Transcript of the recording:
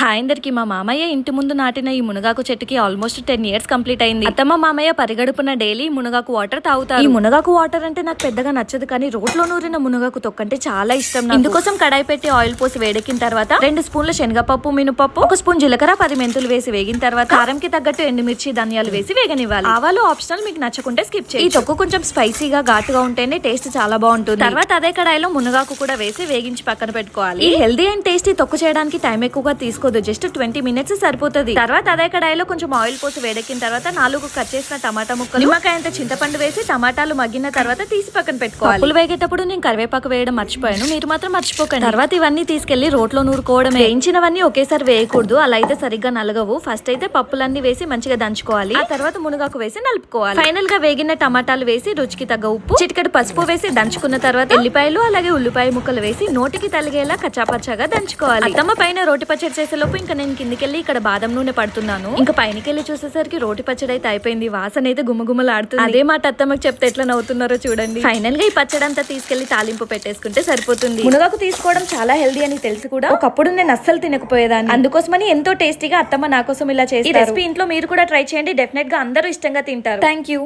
Hi అందరికి మా మామయ్య ఇంటి ముందు నాటిన ఈ మునగాకు చెట్టుకి ఆల్మోస్ట్ టెన్ ఇయర్స్ కంప్లీట్ అయింది. అత్తమ్మ మామయ్య పరిగడుపున డైలీ మునగాకు వాటర్ తాగుతారు. ఈ మునగాకు వాటర్ అంటే నాకు పెద్దగా నచ్చదు కానీ రోట్లో నూరిన మునగాకు తొక్కంటే చాలా ఇష్టం. ఇందుకోసం కడాయి పెట్టి ఆయిల్ పోసి వేడెక్కిన తర్వాత రెండు స్పూన్ల శనగపప్పు మినపప్పు ఒక స్పూన్ జీలకర్ర పది మెంతులు వేసి వేగిన తర్వాత కారంకి తగ్గట్టు ఎండుమిర్చి ధనియాలు వేసి వేగనివ్వాలి. ఆవాలు ఆప్షనల్ మీకు నచ్చకుంటే స్కిప్ చేయండి ఈ తొక్కు కొంచెం స్పైసీగా ఘాటుగా ఉంటేనే టేస్ట్ చాలా బాగుంటుంది. తర్వాత అదే కడాయిలో మునగాకు కూడా వేసి వేగించి పక్కన పెట్టుకోవాలి. ఈ హెల్దీ అండ్ టేస్టీ తొక్కు చేయడానికి టైం ఎక్కువగా తీసుకోదు జస్ట్ ట్వంటీ మినిట్స్ సరిపోతుంది. తర్వాత అదే కడాయిలో కొంచెం ఆయిల్ పోసి వేడెక్కిన తర్వాత నాలుగు కట్ చేసిన టమాటా ముక్కలు నిమ్మకాయ అంత చింతపండు వేసి టమాటాలు మగ్గిన తర్వాత తీసి పక్కన పెట్టుకోవాలి. పప్పులు వేగేటప్పుడు నేను కరివేపాకు వేయడం మర్చిపోయాను. మీరు మాత్రం మర్చిపోకండి. తర్వాత ఇవన్నీ తీసుకెళ్ళి రోట్లో నూరుకోవడం వేయించినవన్నీ ఒకేసారి వేయకూడదు. అలా అయితే సరిగ్గా నలగవు. ఫస్ట్ అయితే పప్పులన్నీ వేసి మంచిగా దంచుకోవాలి. ఆ తర్వాత మునగాకు వేసి నలుపుకోవాలి. ఫైనల్గా వేగిన టమాటాలు వేసి రుచికి తగ్గ ఉప్పు చిటికెడు పసుపు వేసి దంచుకున్న తర్వాత ఎల్లిపాయలు అలాగే ఉల్లిపాయ ముక్కలు వేసి నోటికి తలిగేలా కచ్చాపచ్చాగా దంచుకోవాలి. అత్తమ్మ పైన రోటి పచ్చడి చేసేలోపు ఇంకా నేను కిందికెళ్ళి ఇక్కడ బాదం నూనె పడుతున్నాను. ఇంకా పైనకెళ్ళి చూసేసరికి రోటి పచ్చడి అయితే అయిపోయింది. వాసన అయితే గుమగుమలాడుతుంది. అదే మాట అత్తమ్మకి చెప్తే ఎట్లా నవ్వుతున్నారో చూడండి. ఫైనల్గా ఈ పచ్చడి అంతా తీసుకెళ్ళి తాలింపు పెట్టేసుకుంటే సరిపోతుంది. మునగాకు తీసుకోవడం చాలా హెల్దీ అని తెలిసి కూడా. ఒకప్పుడు నేను అస్సలు తినకపోయేదాన్ని. అందుకోసమని ఎంతో టేస్టీగా అత్తమ్మ నా కోసం ఇలా చేసి రెసిపీ ఇంట్లో మీరు కూడా ట్రై చేయండి. డెఫినెట్గా అందరూ ఇష్టంగా తింటారు. Thank you.